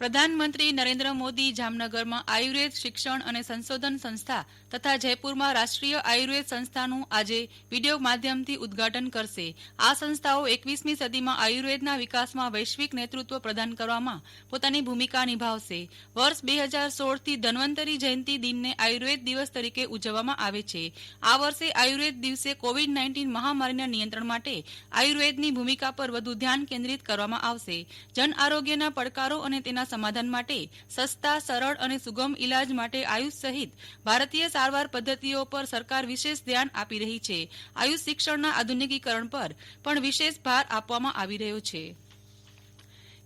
પ્રધાનમંત્રી નરેન્દ્ર મોદી જામનગરમાં આયુર્વેદ શિક્ષણ અને સંશોધન સંસ્થા તથા જયપુરમાં રાષ્ટ્રીય આયુર્વેદ સંસ્થાનું આજે વીડિયો માધ્યમથી ઉદ્દઘાટન કરશે. આ સંસ્થાઓ એકવીસમી સદીમાં આયુર્વેદના વિકાસમાં વૈશ્વિક નેતૃત્વ પ્રદાન કરવામાં પોતાની ભૂમિકા નિભાવશે. વર્ષ બે હજાર સોળથી ધન્વંતરી જયંતિ દિનને આયુર્વેદ દિવસ તરીકે ઉજવવામાં આવે છે. આ વર્ષે આયુર્વેદ દિવસે કોવિડ નાઇન્ટીન મહામારીના નિયંત્રણ માટે આયુર્વેદની ભૂમિકા પર વધુ ધ્યાન કેન્દ્રિત કરવામાં આવશે. જન આરોગ્યના પડકારો અને તેના સમાધાન માટે સસ્તા, સરળ અને સુગમ ઈલાજ માટે આયુષ સહિત ભારતીય સારવાર પદ્ધતિઓ પર સરકાર વિશેષ ધ્યાન આપી રહી છે. આયુષ શિક્ષણના આધુનિકીકરણ પર પણ વિશેષ ભાર આપવામાં આવી રહ્યો છે.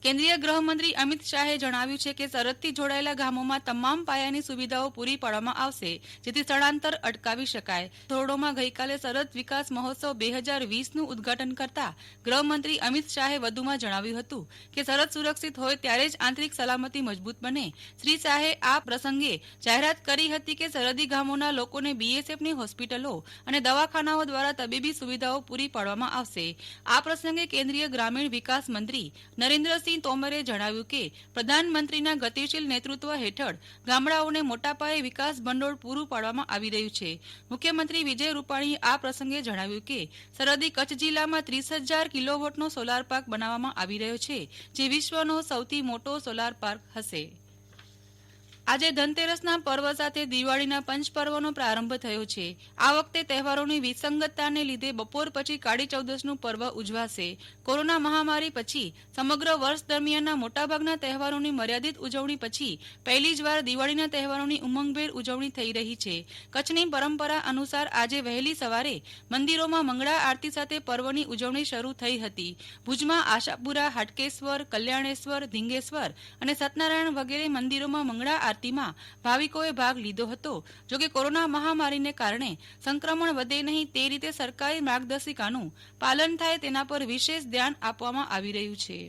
કેન્દ્રીય ગૃહમંત્રી અમિત શાહે જણાવ્યું છે કે સરહદથી જોડાયેલા ગામોમાં તમામ પાયાની સુવિધાઓ પૂરી પાડવામાં આવશે, જેથી સ્થળાંતર અટકાવી શકાય. ધોરડોમાં ગઈકાલે સરહદ વિકાસ મહોત્સવ બે હજાર વીસનું ઉદ્ઘાટન કરતા ગૃહમંત્રી અમિત શાહે વધુમાં જણાવ્યું હતું કે સરહદ સુરક્ષિત હોય ત્યારે જ આંતરિક સલામતી મજબૂત બને. શ્રી શાહે આ પ્રસંગે જાહેરાત કરી હતી કે સરહદી ગામોના લોકોને બીએસએફની હોસ્પિટલો અને દવાખાનાઓ દ્વારા તબીબી સુવિધાઓ પૂરી પાડવામાં આવશે. આ પ્રસંગે કેન્દ્રીય ગ્રામીણ વિકાસ મંત્રી નરેન્દ્રસિંહ તોમરે જણાવ્યું કે, પ્રધાનમંત્રીના ગતિશીલ નેતૃત્વ હેઠળ ગામડાઓને મોટા પાયે વિકાસ ભંડોળ પૂરું પાડવામાં આવી રહ્યું છે. મુખ્યમંત્રી વિજય રૂપાણીએ આ પ્રસંગે જણાવ્યું કે, સરહદી કચ્છ જિલ્લામાં ત્રીસ હજાર કિલોવોટનો સોલાર પાર્ક બનાવવામાં આવી રહ્યો છે, જે વિશ્વનો સૌથી મોટો સોલાર પાર્ક હશે. આજે ધનતેરસના પર્વ સાથે દિવાળીના પંચપર્વનો પ્રારંભ થયો છે. આ વખતે તહેવારોની વિસંગતતાને લીધે બપોર પછી કાળી ચૌદશનું પર્વ ઉજવાશે. કોરોના મહામારી પછી સમગ્ર વર્ષ દરમિયાનના મોટાભાગના તહેવારોની મર્યાદિત ઉજવણી પછી પહેલી જ વાર દિવાળીના તહેવારોની ઉમંગભેર ઉજવણી થઈ રહી છે. કચ્છની પરંપરા અનુસાર આજે વહેલી સવારે મંદિરોમાં મંગળા આરતી સાથે પર્વની ઉજવણી શરૂ થઈ હતી. ભુજમાં આશાપુરા, હાટકેશ્વર, કલ્યાણેશ્વર, ધીંગેશ્વર અને સત્યનારાયણ વગેરે મંદિરોમાં મંગળા આરતીમાં ભાવિકોએ ભાગ લીધો હતો. જોકે કોરોના મહામારીને કારણે સંક્રમણ વધે નહીં તે રીતે સરકારી માર્ગદર્શિકાનું પાલન થાય તેના પર વિશેષ ધ્યાન આપવામાં આવી રહ્યું છે.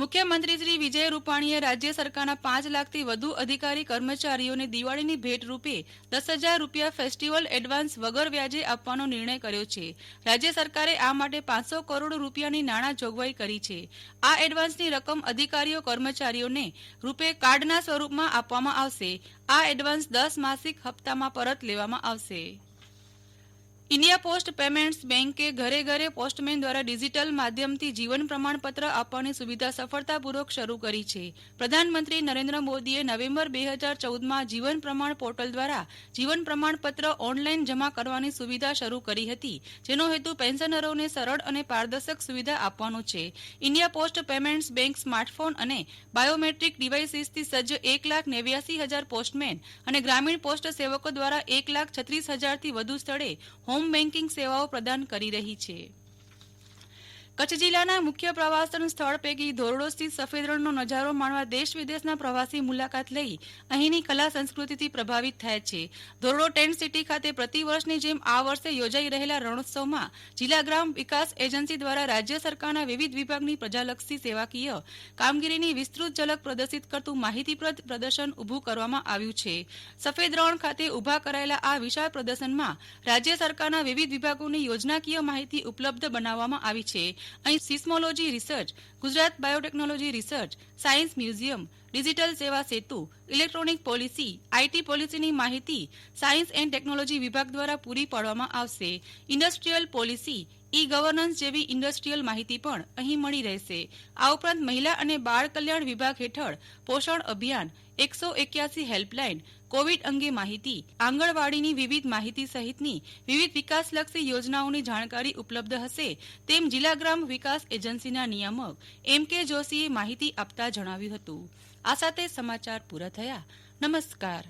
મુખ્યમંત્રી શ્રી વિજય રૂપાણીએ રાજ્ય સરકારના પાંચ લાખથી વધુ અધિકારી કર્મચારીઓને દિવાળીની ભેટ રૂપે દસ હજાર રૂપિયા ફેસ્ટિવલ એડવાન્સ વગર વ્યાજે આપવાનો નિર્ણય કર્યો છે. રાજ્ય સરકારે આ માટે પાંચસો કરોડ રૂપિયાની નાણાં જોગવાઈ કરી છે. આ એડવાન્સની રકમ અધિકારીઓ કર્મચારીઓને રૂપે કાર્ડના સ્વરૂપમાં આપવામાં આવશે. આ એડવાન્સ દસ માસિક હપ્તામાં પરત લેવામાં આવશે. ઇન્ડિયા પોસ્ટ પેમેન્ટ્સ બેંકે ઘરે ઘરે પોસ્ટમેન દ્વારા ડિજીટલ માધ્યમથી જીવન પ્રમાણપત્ર આપવાની સુવિધા સફળતાપૂર્વક શરૂ કરી છે. પ્રધાનમંત્રી નરેન્દ્ર મોદીએ નવેમ્બર બે હજાર ચૌદમાં જીવન પ્રમાણ પોર્ટલ દ્વારા જીવન પ્રમાણપત્ર ઓનલાઈન જમા કરવાની સુવિધા શરૂ કરી હતી, જેનો હેતુ પેન્શનરોને સરળ અને પારદર્શક સુવિધા આપવાનો છે. India Post Payments Bank smartphone અને બાયોમેટ્રિક ડિવાઇસીસથી સજ્જ એક લાખ નેવ્યાસી હજાર પોસ્ટમેન અને ગ્રામીણ પોસ્ટ સેવકો દ્વારા એક લાખ છત્રીસ હજારથી વધુ સ્થળે હોમ હોમ બેન્કિંગ સેવાઓ પ્રદાન કરી રહી છે. કચ્છ જિલ્લાના મુખ્ય પ્રવાસન સ્થળ પૈકી ધોરડો સ્થિત સફેદ રણનો નજારો માણવા દેશ વિદેશના પ્રવાસી મુલાકાત લઈ અહીંની કલા સંસ્કૃતિથી પ્રભાવિત થાય છે. ધોરડો ટેન્ટ સિટી ખાતે પ્રતિવર્ષની જેમ આ વર્ષે યોજાઈ રહેલા રણોત્સવમાં જિલ્લા ગ્રામ વિકાસ એજન્સી દ્વારા રાજ્ય સરકારના વિવિધ વિભાગની પ્રજાલક્ષી સેવાકીય કામગીરીની વિસ્તૃત ઝલક પ્રદર્શિત કરતું માહિતીપ્રદ પ્રદર્શન ઊભું કરવામાં આવ્યું છે. સફેદ રણ ખાતે ઊભા કરાયેલા આ વિશાળ પ્રદર્શનમાં રાજ્ય સરકારના વિવિધ વિભાગોની યોજનાકીય માહિતી ઉપલબ્ધ બનાવવામાં આવી છે. અહીં seismology research, Gujarat biotechnology research, science museum, digital Seva Setu, electronic policy IT પોલિસીની માહિતી સાયન્સ એન્ડ ટેકનોલોજી વિભાગ દ્વારા પૂરી પાડવામાં આવશે. ઇન્ડસ્ટ્રીયલ પોલિસી ઈ ગવર્નન્સ જેવી ઇન્ડસ્ટ્રીયલ માહિતી પણ અહીં મળી રહેશે. આ ઉપરાંત મહિલા અને બાળ કલ્યાણ વિભાગ હેઠળ પોષણ અભિયાન, એકસો એક્યાસી હેલ્પલાઇન, કોવિડ અંગે માહિતી, આંગણવાડીની વિવિધ માહિતી સહિતની વિવિધ વિકાસલક્ષી યોજનાઓની જાણકારી ઉપલબ્ધ હશે. તેમ જિલ્લા ગ્રામ વિકાસ એજન્સીના નિયામક એમ કે જોશીએ માહિતી આપતા જણાવ્યું હતું. આ સાથે સમાચાર પૂરા થયા. નમસ્કાર.